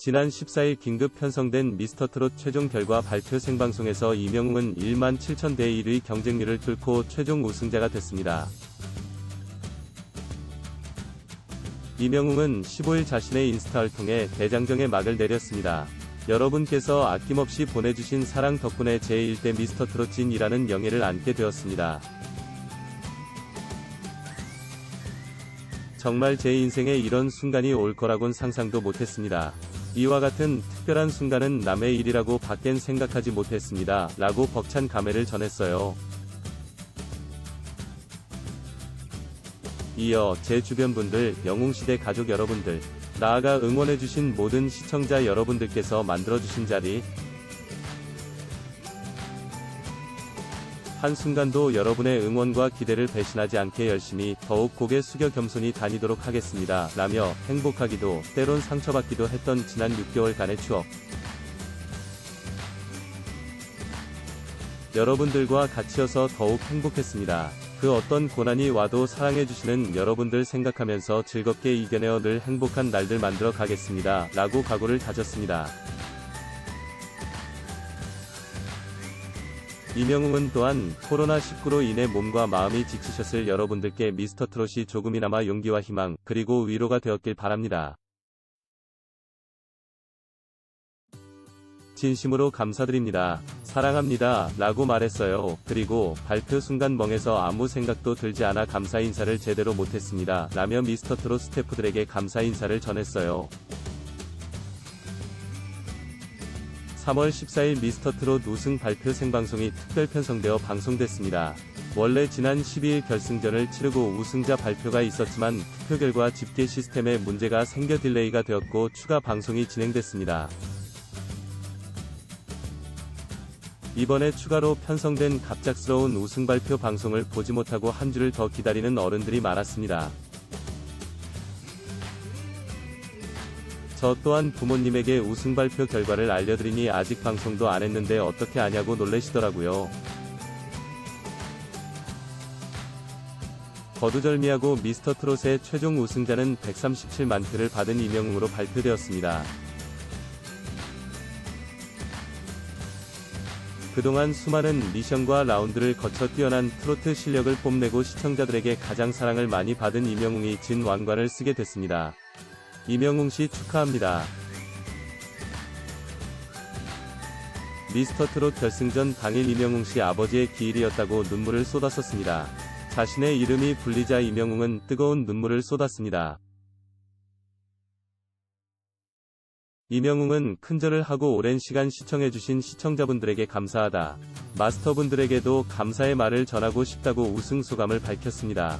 지난 14일 긴급 편성된 미스터트롯 최종 결과 발표 생방송에서 이명웅은 1만 7천 대 1의 경쟁률을 뚫고 최종 우승자가 됐습니다. 이명웅은 15일 자신의 인스타를 통해 대장정의 막을 내렸습니다. 여러분께서 아낌없이 보내주신 사랑 덕분에 제1대 미스터트롯 진이라는 영예를 안게 되었습니다. 정말 제 인생에 이런 순간이 올 거라곤 상상도 못했습니다. 이와 같은 특별한 순간은 남의 일이라고 밖엔 생각하지 못했습니다. 라고 벅찬 감회를 전했어요. 이어 제 주변 분들, 영웅시대 가족 여러분들, 나아가 응원해주신 모든 시청자 여러분들께서 만들어주신 자리, 한순간도 여러분의 응원과 기대를 배신하지 않게 열심히 더욱 고개 숙여 겸손히 다니도록 하겠습니다. 라며 행복하기도 때론 상처받기도 했던 지난 6개월간의 추억. 여러분들과 같이여서 더욱 행복했습니다. 그 어떤 고난이 와도 사랑해주시는 여러분들 생각하면서 즐겁게 이겨내어 늘 행복한 날들 만들어 가겠습니다. 라고 각오를 다졌습니다. 이명웅은 또한 코로나19로 인해 몸과 마음이 지치셨을 여러분들께 미스터 트롯이 조금이나마 용기와 희망, 그리고 위로가 되었길 바랍니다. 진심으로 감사드립니다. 사랑합니다. 라고 말했어요. 그리고 발표 순간 멍해서 아무 생각도 들지 않아 감사 인사를 제대로 못했습니다. 라며 미스터 트롯 스태프들에게 감사 인사를 전했어요. 3월 14일 미스터트롯 우승 발표 생방송이 특별 편성되어 방송됐습니다. 원래 지난 12일 결승전을 치르고 우승자 발표가 있었지만 투표 결과 집계 시스템에 문제가 생겨 딜레이가 되었고 추가 방송이 진행됐습니다. 이번에 추가로 편성된 갑작스러운 우승 발표 방송을 보지 못하고 한 주를 더 기다리는 어른들이 많았습니다. 저 또한 부모님에게 우승 발표 결과를 알려드리니 아직 방송도 안 했는데 어떻게 아냐고 놀래시더라고요. 거두절미하고 미스터 트롯의 최종 우승자는 137만 표를 받은 이명웅으로 발표되었습니다. 그동안 수많은 미션과 라운드를 거쳐 뛰어난 트로트 실력을 뽐내고 시청자들에게 가장 사랑을 많이 받은 이명웅이 진 왕관을 쓰게 됐습니다. 이명웅 씨 축하합니다. 미스터 트롯 결승전 당일 이명웅 씨 아버지의 기일이었다고 눈물을 쏟았었습니다. 자신의 이름이 불리자 이명웅은 뜨거운 눈물을 쏟았습니다. 이명웅은 큰절을 하고 오랜 시간 시청해주신 시청자분들에게 감사하다. 마스터분들에게도 감사의 말을 전하고 싶다고 우승 소감을 밝혔습니다.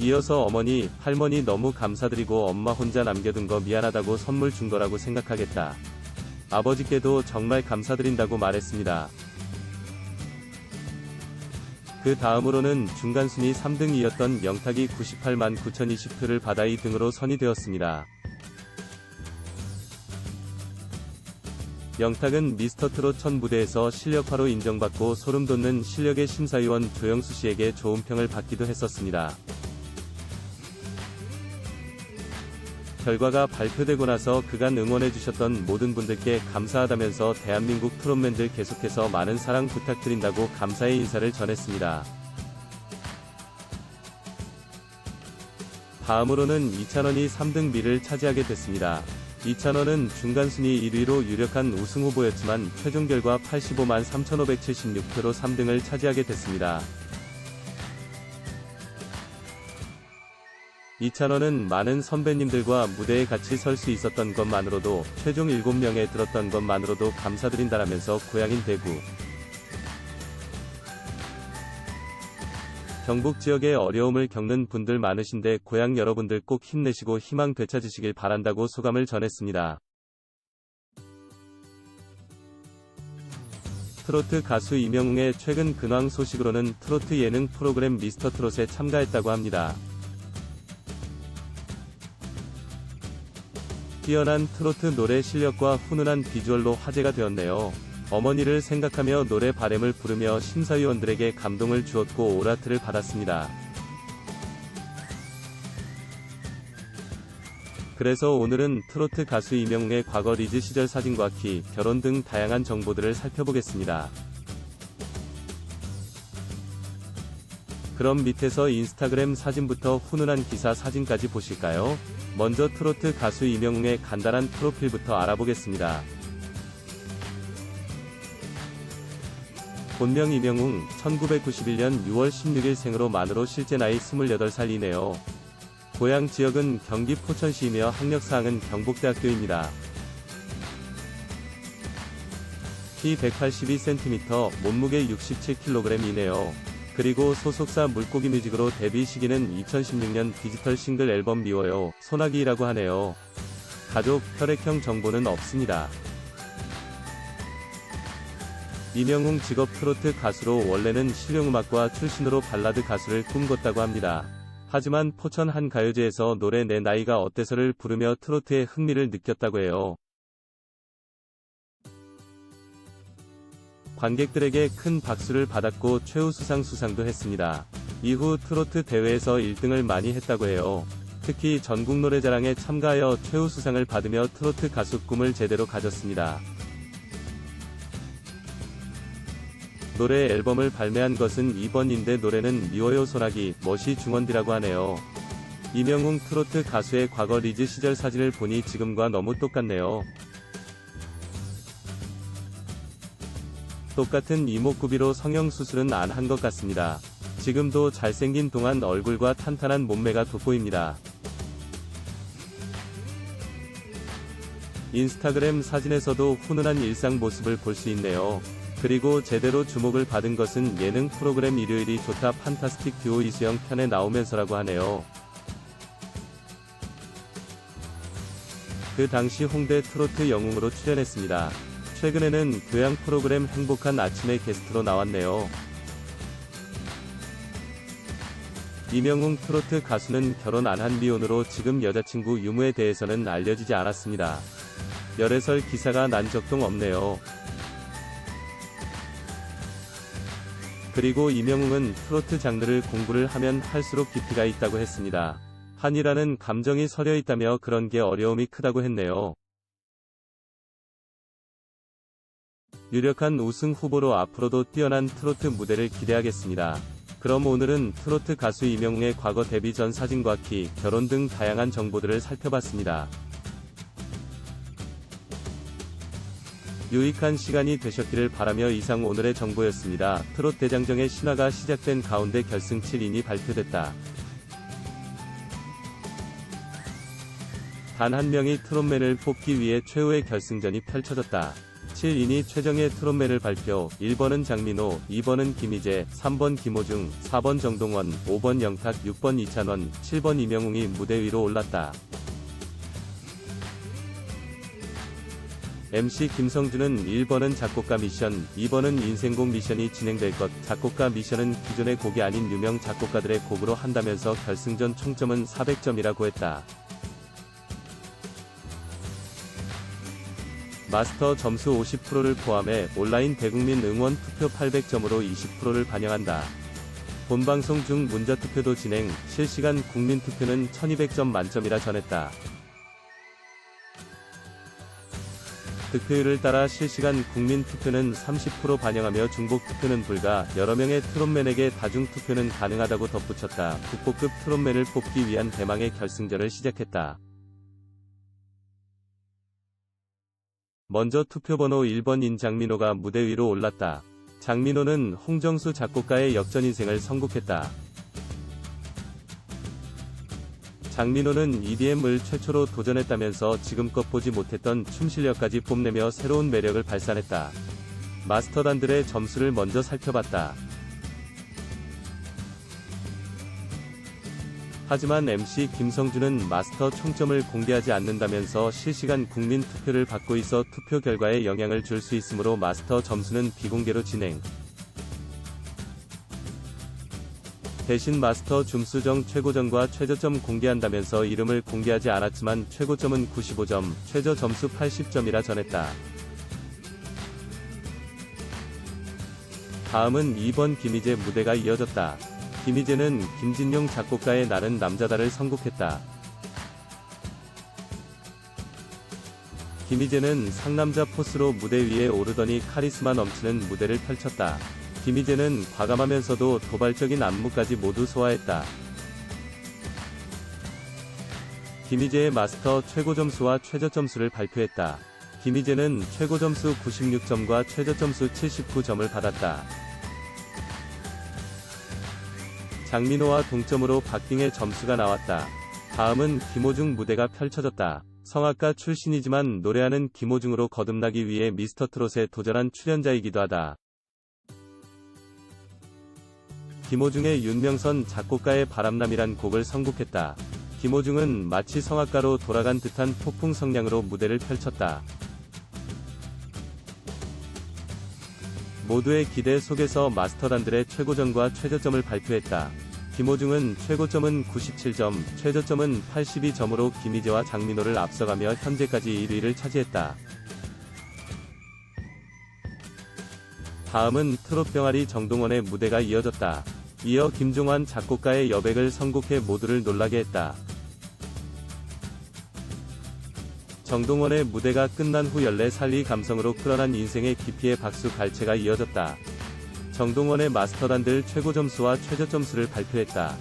이어서 어머니, 할머니 너무 감사드리고 엄마 혼자 남겨둔 거 미안하다고 선물 준 거라고 생각하겠다. 아버지께도 정말 감사드린다고 말했습니다. 그 다음으로는 중간순위 3등이었던 영탁이 98만 9020표를 받아 2등으로 선이 되었습니다. 영탁은 미스터트롯 첫 무대에서 실력파로 인정받고 소름돋는 실력의 심사위원 조영수 씨에게 좋은 평을 받기도 했었습니다. 결과가 발표되고 나서 그간 응원해주셨던 모든 분들께 감사하다면서 대한민국 트롯맨들 계속해서 많은 사랑 부탁드린다고 감사의 인사를 전했습니다. 다음으로는 이찬원이 3등 미를 차지하게 됐습니다. 이찬원은 중간순위 1위로 유력한 우승 후보였지만 최종 결과 85만 3,576표로 3등을 차지하게 됐습니다. 이찬원은 많은 선배님들과 무대에 같이 설 수 있었던 것만으로도 최종 7명에 들었던 것만으로도 감사드린다라면서 고향인 대구 경북 지역에 어려움을 겪는 분들 많으신데 고향 여러분들 꼭 힘내시고 희망 되찾으시길 바란다고 소감을 전했습니다. 트로트 가수 이명웅의 최근 근황 소식으로는 트로트 예능 프로그램 미스터 트롯에 참가했다고 합니다. 뛰어난 트로트 노래 실력과 훈훈한 비주얼로 화제가 되었네요. 어머니를 생각하며 노래 바램을 부르며 심사위원들에게 감동을 주었고 오라트를 받았습니다. 그래서 오늘은 트로트 가수 이명웅의 과거 리즈 시절 사진과 키, 결혼 등 다양한 정보들을 살펴보겠습니다. 그럼 밑에서 인스타그램 사진부터 훈훈한 기사 사진까지 보실까요? 먼저 트로트 가수 이명웅의 간단한 프로필부터 알아보겠습니다. 본명 이명웅, 1991년 6월 16일 생으로 만으로 실제 나이 28살이네요. 고향 지역은 경기 포천시이며 학력사항은 경북대학교입니다. 키 182cm, 몸무게 67kg이네요. 그리고 소속사 물고기 뮤직으로 데뷔 시기는 2016년 디지털 싱글 앨범 미워요, 소나기라고 하네요. 가족, 혈액형 정보는 없습니다. 이명웅 직업 트로트 가수로 원래는 실용음악과 출신으로 발라드 가수를 꿈꿨다고 합니다. 하지만 포천 한 가요제에서 노래 내 나이가 어때서를 부르며 트로트에 흥미를 느꼈다고 해요. 관객들에게 큰 박수를 받았고 최우수상 수상도 했습니다. 이후 트로트 대회에서 1등을 많이 했다고 해요. 특히 전국 노래자랑에 참가하여 최우수상을 받으며 트로트 가수 꿈을 제대로 가졌습니다. 노래 앨범을 발매한 것은 이번인데 노래는 미워요 소나기, 멋이 중원디라고 하네요. 이명웅 트로트 가수의 과거 리즈 시절 사진을 보니 지금과 너무 똑같네요. 똑같은 이목구비로 성형수술은 안 한 것 같습니다. 지금도 잘생긴 동안 얼굴과 탄탄한 몸매가 돋보입니다. 인스타그램 사진에서도 훈훈한 일상 모습을 볼 수 있네요. 그리고 제대로 주목을 받은 것은 예능 프로그램 일요일이 좋다 판타스틱 듀오 이수영 편에 나오면서라고 하네요. 그 당시 홍대 트로트 영웅으로 출연했습니다. 최근에는 교양 프로그램 행복한 아침에 게스트로 나왔네요. 이명웅 트로트 가수는 결혼 안 한 미혼으로 지금 여자친구 유무에 대해서는 알려지지 않았습니다. 열애설 기사가 난 적도 없네요. 그리고 이명웅은 트로트 장르를 공부를 하면 할수록 깊이가 있다고 했습니다. 한이라는 감정이 서려 있다며 그런 게 어려움이 크다고 했네요. 유력한 우승 후보로 앞으로도 뛰어난 트로트 무대를 기대하겠습니다. 그럼 오늘은 트로트 가수 이명웅의 과거 데뷔 전 사진과 키, 결혼 등 다양한 정보들을 살펴봤습니다. 유익한 시간이 되셨기를 바라며 이상 오늘의 정보였습니다. 트롯 대장정의 신화가 시작된 가운데 결승 7인이 발표됐다. 단 한 명이 트롯맨을 뽑기 위해 최후의 결승전이 펼쳐졌다. 7인이 최정예 트롯맨을 발표, 1번은 장민호, 2번은 김희재, 3번 김호중, 4번 정동원, 5번 영탁, 6번 이찬원, 7번 이명웅이 무대 위로 올랐다. MC 김성준은 1번은 작곡가 미션, 2번은 인생곡 미션이 진행될 것, 작곡가 미션은 기존의 곡이 아닌 유명 작곡가들의 곡으로 한다면서 결승전 총점은 400점이라고 했다. 마스터 점수 50%를 포함해 온라인 대국민 응원 투표 800점으로 20%를 반영한다. 본 방송 중 문자 투표도 진행, 실시간 국민 투표는 1200점 만점이라 전했다. 득표율을 따라 실시간 국민 투표는 30% 반영하며 중복 투표는 불가, 여러 명의 트롯맨에게 다중 투표는 가능하다고 덧붙였다. 국보급 트롯맨을 뽑기 위한 대망의 결승전을 시작했다. 먼저 투표번호 1번인 장민호가 무대 위로 올랐다. 장민호는 홍정수 작곡가의 역전 인생을 선곡했다. 장민호는 EDM을 최초로 도전했다면서 지금껏 보지 못했던 춤 실력까지 뽐내며 새로운 매력을 발산했다. 마스터단들의 점수를 먼저 살펴봤다. 하지만 MC 김성준은 마스터 총점을 공개하지 않는다면서 실시간 국민 투표를 받고 있어 투표 결과에 영향을 줄 수 있으므로 마스터 점수는 비공개로 진행. 대신 마스터 줌수정 최고점과 최저점 공개한다면서 이름을 공개하지 않았지만 최고점은 95점, 최저 점수 80점이라 전했다. 다음은 2번 김희재 무대가 이어졌다. 김희재는 김진용 작곡가의 나는 남자다를 선곡했다. 김희재는 상남자 포스로 무대 위에 오르더니 카리스마 넘치는 무대를 펼쳤다. 김희재는 과감하면서도 도발적인 안무까지 모두 소화했다. 김희재의 마스터 최고 점수와 최저 점수를 발표했다. 김희재는 최고 점수 96점과 최저 점수 79점을 받았다. 장민호와 동점으로 박빙의 점수가 나왔다. 다음은 김호중 무대가 펼쳐졌다. 성악가 출신이지만 노래하는 김호중으로 거듭나기 위해 미스터트롯에 도전한 출연자이기도 하다. 김호중의 윤명선 작곡가의 바람남이란 곡을 선곡했다. 김호중은 마치 성악가로 돌아간 듯한 폭풍 성량으로 무대를 펼쳤다. 모두의 기대 속에서 마스터단들의 최고점과 최저점을 발표했다. 김호중은 최고점은 97점, 최저점은 82점으로 김희재와 장민호를 앞서가며 현재까지 1위를 차지했다. 다음은 트롯 병아리 정동원의 무대가 이어졌다. 이어 김종환 작곡가의 여백을 선곡해 모두를 놀라게 했다. 정동원의 무대가 끝난 후 연례 살리 감성으로 끌어난 인생의 깊이의 박수 갈채가 이어졌다. 정동원의 마스터단들 최고 점수와 최저 점수를 발표했다.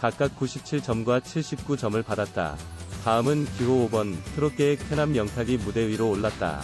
각각 97점과 79점을 받았다. 다음은 기호 5번 트롯계의 쾌남 영탁이 무대 위로 올랐다.